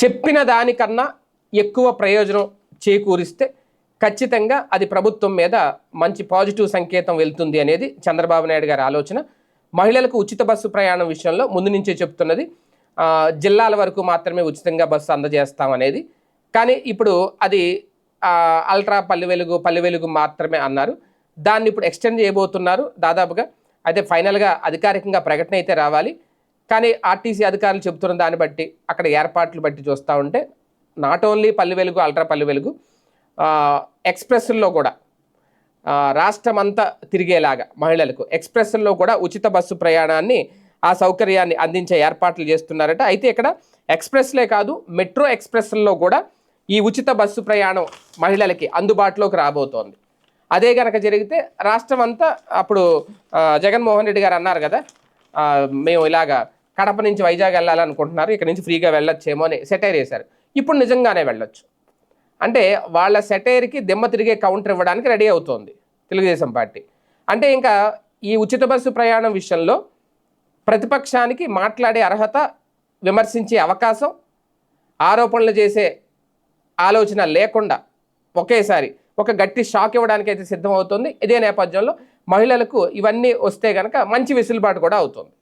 చెప్పిన దానికన్నా ఎక్కువ ప్రయోజనం చేకూరిస్తే ఖచ్చితంగా అది ప్రభుత్వం మీద మంచి పాజిటివ్ సంకేతం వెళ్తుంది అనేది చంద్రబాబు నాయుడు గారి ఆలోచన. మహిళలకు ఉచిత బస్సు ప్రయాణం విషయంలో ముందు నుంచే చెప్తున్నది. జిల్లాల వరకు మాత్రమే ఉచితంగా బస్సు అందజేస్తాం అనేది. కానీ ఇప్పుడు అది అల్ట్రా పల్లె వెలుగు పల్లె వెలుగు మాత్రమే అన్నారు. దాన్ని ఇప్పుడు ఎక్స్టెండ్ చేయబోతున్నారు. దాదాపుగా అయితే ఫైనల్గా అధికారికంగా ప్రకటన అయితే రావాలి. కానీ ఆర్టీసీ అధికారులు చెబుతున్న దాన్ని బట్టి అక్కడ ఏర్పాట్లు బట్టి చూస్తూ ఉంటే not only Palle Velugu ultra Palle Velugu ఎక్స్ప్రెస్ల్లో కూడా రాష్ట్రమంతా తిరిగేలాగా మహిళలకు ఎక్స్ప్రెస్ల్లో కూడా ఉచిత బస్సు ప్రయాణాన్ని ఆ సౌకర్యాన్ని అందించే ఏర్పాట్లు చేస్తున్నారట. అయితే ఇక్కడ ఎక్స్ప్రెస్లే కాదు మెట్రో ఎక్స్ప్రెస్ల్లో కూడా ఈ ఉచిత బస్సు ప్రయాణం మహిళలకి అందుబాటులోకి రాబోతోంది. అదే కనుక జరిగితే రాష్ట్రం అంతా అప్పుడు జగన్మోహన్ రెడ్డి గారు అన్నారు కదా మేము ఇలాగా కడప నుంచి వైజాగ్ వెళ్ళాలనుకుంటున్నారు ఇక్కడ నుంచి ఫ్రీగా వెళ్ళొచ్చేమో అని సెటైర్ వేశారు. ఇప్పుడు నిజంగానే వెళ్ళొచ్చు. అంటే వాళ్ళ సెటైర్కి దిమ్మ తిరిగే కౌంటర్ ఇవ్వడానికి రెడీ అవుతోంది తెలుగుదేశం పార్టీ. అంటే ఇంకా ఈ ఉచిత బస్సు ప్రయాణం విషయంలో ప్రతిపక్షానికి మాట్లాడే అర్హత విమర్శించే అవకాశం ఆరోపణలు చేసే ఆలోచన లేకుండా ఒకేసారి ఒక గట్టి షాక్ ఇవ్వడానికి అయితే సిద్ధమవుతుంది. ఇదే నేపథ్యంలో మహిళలకు ఇవన్నీ వస్తే కనుక మంచి వెసులుబాటు కూడా అవుతుంది.